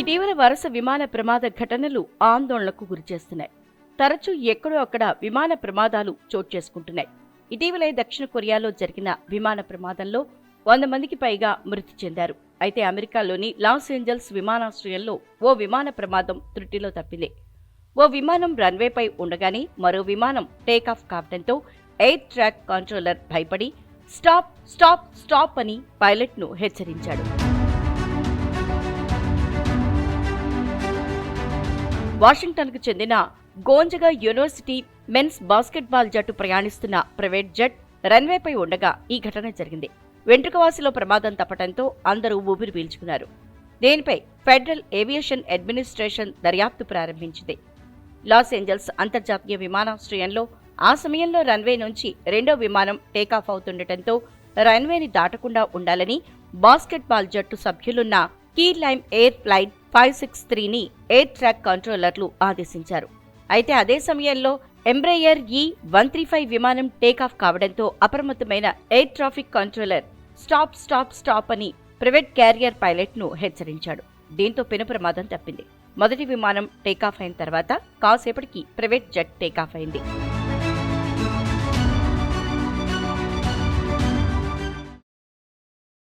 ఇటీవల వరుస విమాన ప్రమాద ఘటనలు ఆందోళనకు గురిచేస్తున్నాయి. తరచూ ఎక్కడో అక్కడ విమాన ప్రమాదాలు చోటు చేసుకుంటున్నాయి. ఇటీవలే దక్షిణ కొరియాలో జరిగిన విమాన ప్రమాదంలో వంద మందికి పైగా మృతి చెందారు. అయితే అమెరికాలోని లాస్ ఏంజల్స్ విమానాశ్రయంలో ఓ విమాన ప్రమాదం త్రుటిలో తప్పింది. ఓ విమానం రన్వేపై ఉండగానే మరో విమానం టేకాఫ్ కావడంతో ఎయిర్ ట్రాక్ కంట్రోలర్ భయపడి స్టాప్ స్టాప్ స్టాప్ అని పైలట్ను హెచ్చరించాడు. వాషింగ్టన్కు చెందిన గోంజగా యూనివర్సిటీ మెన్స్ బాస్కెట్బాల్ జట్టు ప్రయాణిస్తున్న ప్రైవేట్ జెట్ రన్వేపై ఉండగా ఈ ఘటన జరిగింది. వెంట్రుకవాసిలో ప్రమాదం తప్పటంతో అందరూ ఊపిరి పీల్చుకున్నారు. దీనిపై ఫెడరల్ ఏవియేషన్ అడ్మినిస్ట్రేషన్ దర్యాప్తు ప్రారంభించింది. లాస్ ఏంజల్స్ అంతర్జాతీయ విమానాశ్రయంలో ఆ సమయంలో రన్వే నుంచి రెండో విమానం టేకాఫ్ అవుతుండటంతో రన్వేని దాటకుండా ఉండాలని బాస్కెట్బాల్ జట్టు సభ్యులున్న Key Lime Air flight five six త్రీని ఎయిర్ ట్రాక్ కంట్రోలర్లు ఆదేశించారు. అయితే అదే సమయంలో Embraer E one three five విమానం టేకాఫ్ కావడంతో అప్రమత్తమైన air traffic controller stop stop stop అని ప్రైవేట్ క్యారియర్ పైలట్ను హెచ్చరించాడు. దీంతో పెను ప్రమాదం తప్పింది. మొదటి విమానం టేకాఫ్ అయిన తర్వాత కాసేపటికి ప్రైవేట్ జెట్ టేకాఫ్ అయింది.